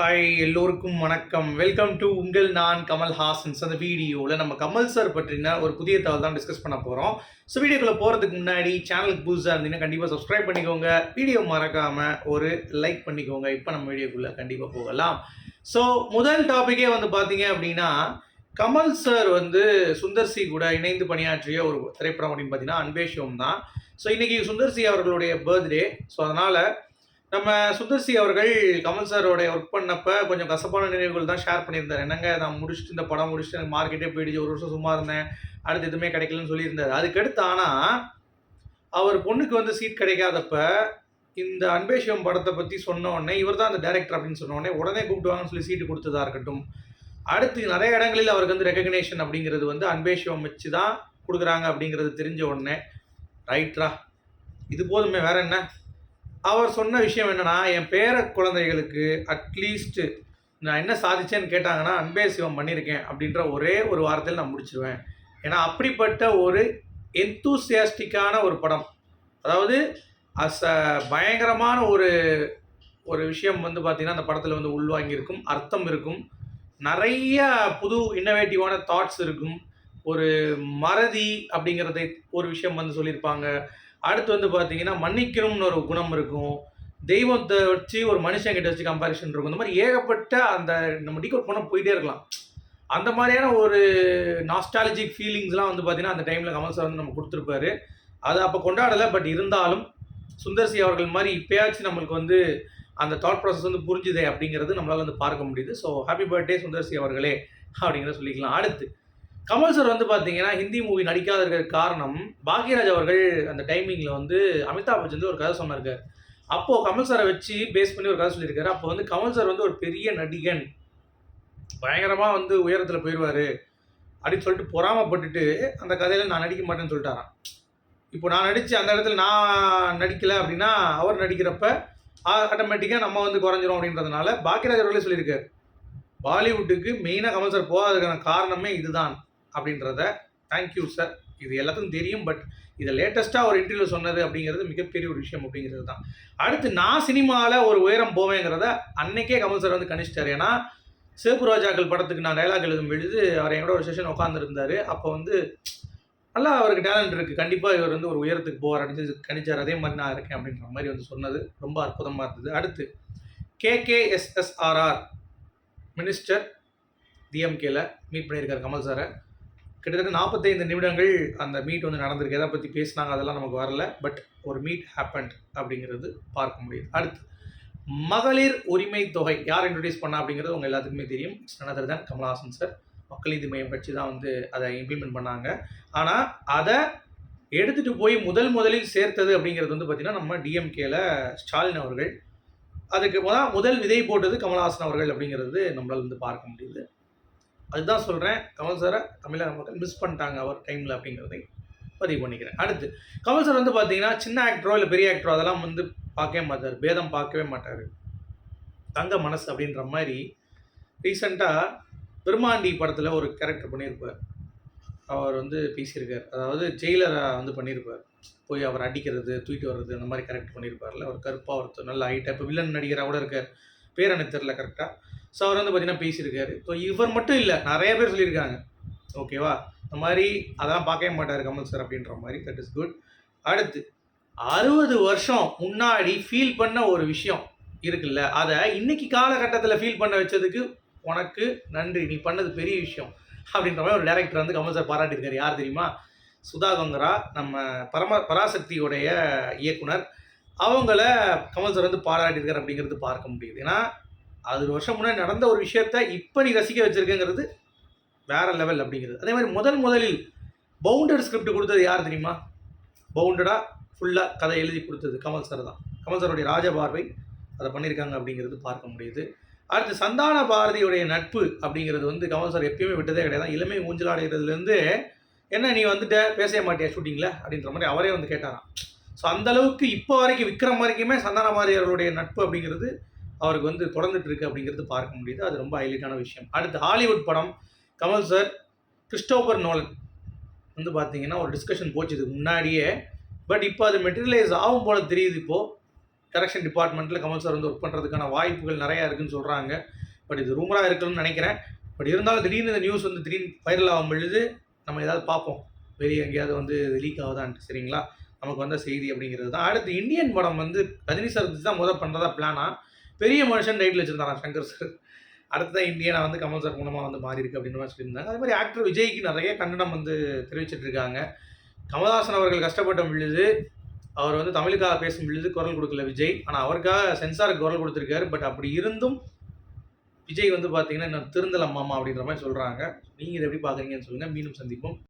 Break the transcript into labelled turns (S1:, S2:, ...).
S1: Hi எல்லோருக்கும் வணக்கம். Welcome to உங்கள் நான் கமல் ஹாசன்ஸ். அந்த வீடியோவில் நம்ம கமல் சார் பற்றின ஒரு புதிய தகவல் தான் டிஸ்கஸ் பண்ண போகிறோம் ஸோ வீடியோக்குள்ளே போகிறதுக்கு முன்னாடி சேனலுக்கு புதுசாக இருந்தீங்கன்னா கண்டிப்பாக சப்ஸ்கிரைப் பண்ணிக்கோங்க. வீடியோ மறக்காமல் ஒரு லைக் பண்ணிக்கோங்க. இப்போ நம்ம வீடியோக்குள்ளே கண்டிப்பாக போகலாம். ஸோ முதல் டாப்பிக்கே வந்து பார்த்தீங்க அப்படின்னா கமல் சார் வந்து சுந்தர்சி கூட இணைந்து பணியாற்றிய ஒரு திரைப்படம் அப்படின்னு பார்த்தீங்கன்னா அன்பேஷம் தான். ஸோ இன்றைக்கி சுந்தர் சி அவர்களுடைய பர்த்டே ஸோ அதனால் நம்ம சுதர்சி அவர்கள் கமல் சாரோடைய ஒர்க் பண்ணப்ப கொஞ்சம் கசப்பான நினைவுகள் தான் ஷேர் பண்ணியிருந்தார். என்னங்க நான் முடிச்சுட்டு இந்த படம் முடிச்சுட்டு எனக்கு மார்க்கெட்டே போயிடுச்சு ஒரு வருஷம் சும்மா இருந்தேன் அடுத்து எதுவுமே கிடைக்கலன்னு சொல்லியிருந்தார். அதுக்கடுத்து ஆனால் அவர் பொண்ணுக்கு வந்து சீட் கிடைக்காதப்ப இந்த அன்பேஷியம் படத்தை பற்றி சொன்ன உடனே இவர் தான் அந்த டைரக்டர் அப்படின்னு சொன்ன உடனே உடனே கூப்பிட்டுவாங்கன்னு சொல்லி சீட்டு கொடுத்ததாக இருக்கட்டும். அடுத்து நிறைய இடங்களில் அவருக்கு வந்து ரெகக்னேஷன் அப்படிங்கிறது வந்து அன்பேஷியம் வச்சு தான் கொடுக்குறாங்க அப்படிங்கிறது தெரிஞ்ச உடனே ரைட்ரா இது போதுமே வேற என்ன? அவர் சொன்ன விஷயம் என்னன்னா என் பேர குழந்தைகளுக்கு அட்லீஸ்ட்டு நான் என்ன சாதிச்சேன்னு கேட்டாங்கன்னா அன்பே சிவம் பண்ணியிருக்கேன் அப்படின்ற ஒரே ஒரு வாரத்தில் நான் முடிச்சிருவேன். ஏன்னா அப்படிப்பட்ட ஒரு எந்தூசியாஸ்டிக்கான ஒரு படம். அதாவது அஸ் அ பயங்கரமான ஒரு ஒரு விஷயம் வந்து பார்த்திங்கன்னா அந்த படத்தில் வந்து உள்வாங்கியிருக்கும் அர்த்தம் இருக்கும். நிறைய புது இன்னோவேட்டிவான தாட்ஸ் இருக்கும். ஒரு மறதி அப்படிங்கிறதை ஒரு விஷயம் வந்து சொல்லியிருப்பாங்க. அடுத்து வந்து பார்த்தீங்கன்னா மன்னிக்கணும்னு ஒரு குணம் இருக்கும். தெய்வத்தை வச்சு ஒரு மனுஷன் கிட்ட வச்சு கம்பேரிஷன் இருக்கும். இந்த மாதிரி ஏகப்பட்ட அந்த நம்ம டிகோட் பண்ண போயிட்டே இருக்கலாம். அந்த மாதிரியான ஒரு நாஸ்டாலஜிக் ஃபீலிங்ஸ்லாம் வந்து பார்த்தீங்கன்னா அந்த டைமில் கமல் சார் வந்து நம்ம கொடுத்துருப்பாரு. அதை அப்போ கொண்டாடலை பட் இருந்தாலும் சுந்தர்சி அவர்கள் மாதிரி இப்போயாச்சும் நம்மளுக்கு வந்து அந்த தாட் ப்ராசஸ் வந்து புரிஞ்சுதே அப்படிங்கிறது நம்மளால் வந்து பார்க்க முடியுது. ஸோ ஹாப்பி பர்த்டே சுந்தர்சி அவர்களே அப்படிங்கிறத சொல்லிக்கலாம். அடுத்து கமல் சார் வந்து பார்த்தீங்கன்னா ஹிந்தி மூவி நடிக்காத இருக்கிற காரணம் பாக்யராஜ் அவர்கள் அந்த டைமிங்கில் வந்து அமிதாப் பச்சன் ஒரு கதை சொன்னார் அப்போது கமல் சாரை வச்சு பேஸ் பண்ணி ஒரு கதை சொல்லியிருக்காரு. அப்போ வந்து கமல் சார் வந்து ஒரு பெரிய நடிகன். பயங்கரமாக வந்து உயரத்தில் போயிடுவார் அப்படின்னு சொல்லிட்டு பொறாமப்பட்டுட்டு அந்த கதையில் நான் நடிக்க மாட்டேன்னு சொல்லிட்டாரான் இப்போ நான் நடித்து அந்த இடத்துல நான் நடிக்கலை அப்படின்னா அவர் நடிக்கிறப்ப ஆட்டோமேட்டிக்காக நம்ம வந்து குறைஞ்சிரும் அப்படின்றதுனால பாக்கியராஜ் அவர்களே சொல்லியிருக்காரு. பாலிவுட்டுக்கு மெயினாக கமல் சார் போகாததுக்கான காரணமே இதுதான். அப்படின்றத தேங்க்யூ சார் இது எல்லாத்துக்கும் தெரியும் பட் இதை லேட்டஸ்ட்டாக ஒரு இன்டர்வியூ சொன்னது அப்படிங்கிறது மிகப்பெரிய ஒரு விஷயம் அப்படிங்கிறது தான். அடுத்து நான் சினிமாவில் ஒரு உயரம் போவேங்கிறத அன்னைக்கே கமல் சார் வந்து கணிச்சிட்டார். ஏன்னா சிவப்பு ரோஜாக்கள் படத்துக்கு நான் டைலாக் எழுதும் பொழுது அவர் எங்களோட ஒரு செஷன் உட்காந்துருந்தார் அப்போ வந்து நல்லா அவருக்கு டேலண்ட் இருக்குது கண்டிப்பாக இவர் வந்து ஒரு உயரத்துக்கு போவார் அப்படின்னு கணிச்சார். அதே மாதிரி நான் இருக்கேன் அப்படின்ற மாதிரி வந்து சொன்னது. ரொம்ப அற்புதமாக இருந்தது. அடுத்து கேகேஎஸ்எஸ்ஆர்ஆர் மினிஸ்டர் டிஎம்கேல மீட் பண்ணியிருக்கார் கமல் சாரை கிட்டத்தட்ட நாற்பத்தைந்து நிமிடங்கள் அந்த மீட் வந்து நடந்திருக்கு. எதை பற்றி பேசினாங்க அதெல்லாம் நமக்கு வரல. பட் ஒரு மீட் ஹேப்பன்ட் அப்படிங்கிறது பார்க்க முடியுது. அடுத்து மகளிர் உரிமை தொகை யார் இன்ட்ரடியூஸ் பண்ணா அப்படிங்கிறது உங்கள் எல்லாத்துக்குமே தெரியும். இட்ஸ் தான் கமல்ஹாசன் சார் மக்கள் நீதி மையம் கட்சி தான் வந்து அதை இம்ப்ளிமெண்ட் பண்ணாங்க. ஆனால் அதை எடுத்துகிட்டு போய் முதல் முதலில் சேர்த்தது அப்படிங்கிறது வந்து பார்த்திங்கன்னா நம்ம டிஎம்கேல ஸ்டாலின் அவர்கள். அதுக்கு முதல் விதை போட்டது கமல்ஹாசன் அவர்கள் அப்படிங்கிறது நம்மளால் வந்து பார்க்க முடியுது. அதுதான் சொல்கிறேன் கமல் சாரை தமிழக மக்கள் மிஸ் பண்ணிட்டாங்க அவர் டைமில் அப்படிங்கிறதை பதிவு பண்ணிக்கிறேன். அடுத்து கமல் சார் வந்து பார்த்தீங்கன்னா சின்ன ஆக்டரோ இல்லை பெரிய ஆக்டரோ அதெல்லாம் வந்து பார்க்கவே மாட்டார். பேதம் பார்க்கவே மாட்டார். தங்க மனசு அப்படின்ற மாதிரி ரீசண்டாக பெருமாண்டி படத்தில் ஒரு கேரக்டர் பண்ணியிருப்பார் அவர் வந்து பேசியிருக்கார். அதாவது ஜெயிலராக வந்து பண்ணியிருப்பார் போய் அவர் அடிக்கிறது தூக்கிட்டு வர்றது அந்த மாதிரி கரெக்ட் பண்ணியிருப்பார்ல அவர் கருப்பாக ஒருத்தர் நல்ல ஹைட்டாக இப்போ வில்லன் நடிகராக கூட இருக்கார். பேர் எனக்கு தெரில கரெக்டாக ஸோ அவர் வந்து பார்த்தீங்கன்னா பேசியிருக்காரு. ஸோ இவர் மட்டும் இல்லை நிறைய பேர் சொல்லியிருக்காங்க. ஓகேவா இந்த மாதிரி அதெல்லாம் பார்க்கவே மாட்டார் கமல் சார் அப்படின்ற மாதிரி. தட் இஸ் குட் அடுத்து அறுபது வருஷம் முன்னாடி ஃபீல் பண்ண ஒரு விஷயம் இருக்குல்ல? அதை இன்னைக்கு காலகட்டத்தில் ஃபீல் பண்ண வச்சதுக்கு உனக்கு நன்றி. நீ பண்ணது பெரிய விஷயம் அப்படின்ற மாதிரி ஒரு டேரக்டர் வந்து கமல் சார் பாராட்டியிருக்காரு. யார் தெரியுமா? சுதா கங்கரா நம்ம பரம பராசக்தியுடைய இயக்குனர். அவங்கள கமல் சார் வந்து பாராட்டியிருக்காரு அப்படிங்கிறது பார்க்க முடியுது. ஏன்னா அது வருஷம் முன்னாடி நடந்த ஒரு விஷயத்த இப்போ நீ ரசிக்க வச்சிருக்கேங்கிறது வேற லெவல் அப்படிங்கிறது. அதே மாதிரி முதல் முதலில் பவுண்டட் ஸ்கிரிப்ட் கொடுத்தது யார் தெரியுமா? பவுண்டடாக ஃபுல்லாக கதை எழுதி கொடுத்தது கமல் சார் தான். கமல் சாருடைய ராஜபார்வை அதை பண்ணியிருக்காங்க அப்படிங்கிறது பார்க்க முடியுது. அடுத்து சந்தான பாரதியுடைய நட்பு அப்படிங்கிறது வந்து கமல் சார் எப்பயுமே விட்டதே கிடையாது. இளமை ஊஞ்சலாடுகிறதுலேருந்து என்ன நீ வந்துட்ட? பேசவே மாட்டியா ஷூட்டிங்கில் அப்படின்ற மாதிரி அவரே வந்து கேட்டாராம். ஸோ அந்தளவுக்கு இப்போ வரைக்கும் விக்ரம் வரைக்குமே சந்தான பாரதியர்களுடைய நட்பு அப்படிங்கிறது அவருக்கு வந்து தொடர்ந்துட்டு இருக்கு அப்படிங்கிறது பார்க்க முடியுது. அது ரொம்ப ஹைலைட்டான விஷயம். அடுத்து ஹாலிவுட் படம். Kamal sir Christopher Nolan. வந்து பார்த்தீங்கன்னா ஒரு டிஸ்கஷன் போச்சு இதுக்கு முன்னாடியே. பட் இப்போ அது மெட்டீரியலைஸ் ஆகும் போல தெரியுது இப்போது கரெக்ஷன் டிபார்ட்மெண்ட்டில் கமல் சார் வந்து ஒர்க் பண்ணுறதுக்கான வாய்ப்புகள் நிறையா இருக்குதுன்னு சொல்கிறாங்க பட் இது ரூமராக இருக்கணும்னு நினைக்கிறேன். பட் இருந்தாலும் திடீர்னு இந்த நியூஸ் வந்து திடீர்னு வைரல் ஆகும் பொழுது நம்ம ஏதாவது பார்ப்போம். வெளியே எங்கேயாவது வந்து லீக் ஆகுதான்ட்டு சரிங்களா? நமக்கு வந்த செய்தி அப்படிங்கிறது தான். அடுத்து இந்தியன் படம் வந்து ரஜினி சார் தான் முதல் பண்ணுறதா பிளானா பெரிய மனுஷன் டைட்டில் வச்சுருந்தாராம் சங்கர் சார் அடுத்ததான் இந்தியனா வந்து கமல் சார் மூலமாக வந்து மாறி இருக்கு அப்படின்ற மாதிரி சொல்லியிருந்தாங்க. அதே மாதிரி ஆக்டர் விஜய்க்கு நிறைய கண்டனம் வந்து தெரிவிச்சிட்ருக்காங்க கமல்ஹாசன் அவர்கள் கஷ்டப்பட்ட பொழுது அவர் வந்து தமிழுக்காக பேசும் பொழுது குரல் கொடுக்கல விஜய். ஆனால் அவருக்காக சென்சாருக்கு குரல் கொடுத்துருக்காரு. பட் அப்படி இருந்தும் விஜய் வந்து பார்த்தீங்கன்னா இன்னும் திருந்தல மாமா அப்படின்ற மாதிரி சொல்கிறாங்க நீங்கள் இதை எப்படி பார்க்குறீங்கன்னு சொல்லுங்கள் மீண்டும் சந்திப்போம்.